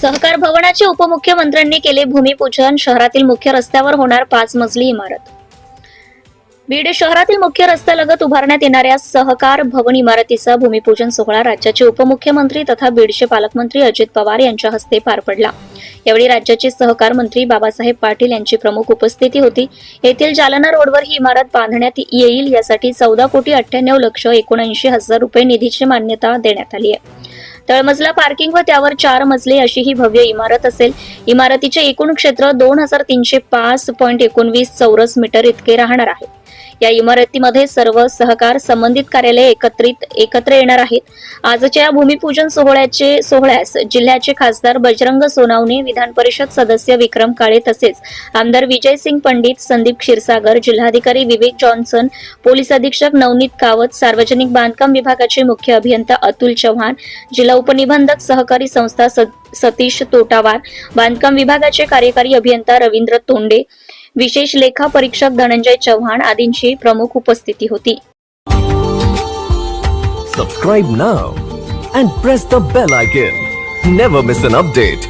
सहकार भवनाचे उपमुख्यमंत्र्यांनी केले भूमिपूजन. शहरातील मुख्य रस्त्यावर होणार पाच मजली इमारत. बीड शहरातील मुख्य रस्त्यालगत उभारण्यात येणाऱ्या सहकार भवन इमारतीचा भूमिपूजन सोहळा राज्याचे उपमुख्यमंत्री तथा बीडचे पालकमंत्री अजित पवार यांच्या हस्ते पार पडला. यावेळी राज्याचे सहकार मंत्री बाबासाहेब पाटील यांची प्रमुख उपस्थिती होती. येथील जालना रोडवर ही इमारत बांधण्यात येईल यासाठी चौदा कोटी अठ्ठ्याण्णव लक्ष एकोणऐंशी हजार रुपये निधीची मान्यता देण्यात आली आहे. तळमजला पार्किंग व त्यावर चार मजले अशी ही भव्य इमारत असेल. इमारतीचे एकूण क्षेत्र दोन हजार तीनशे पाच पॉईंट एकोणवीस चौरस मीटर इतके राहणार आहे. या इमारतीमध्ये सर्व सहकार संबंधित कार्यालय एकत्रित एकत्र येणार आहेत. आजच्या या भूमिपूजन सोहळ्याचे सोहळ्यास जिल्ह्याचे खासदार बजरंग सोनावणे विधान परिषद सदस्य विक्रम काळे तसेच आमदार विजय सिंग पंडित संदीप क्षीरसागर जिल्हाधिकारी विवेक जॉन्सन पोलीस अधीक्षक नवनीत कावत सार्वजनिक बांधकाम विभागाचे मुख्य अभियंता अतुल चव्हाण जिल्हा उपनिबंधक सहकारी संस्था स- सतीश तोटावार बांधकाम विभागाचे कार्यकारी अभियंता रवींद्र तोंडे विशेष लेखा परीक्षक धनंजय चव्हाण आदींची प्रमुख उपस्थिती होती. Subscribe now and press the bell icon never miss an update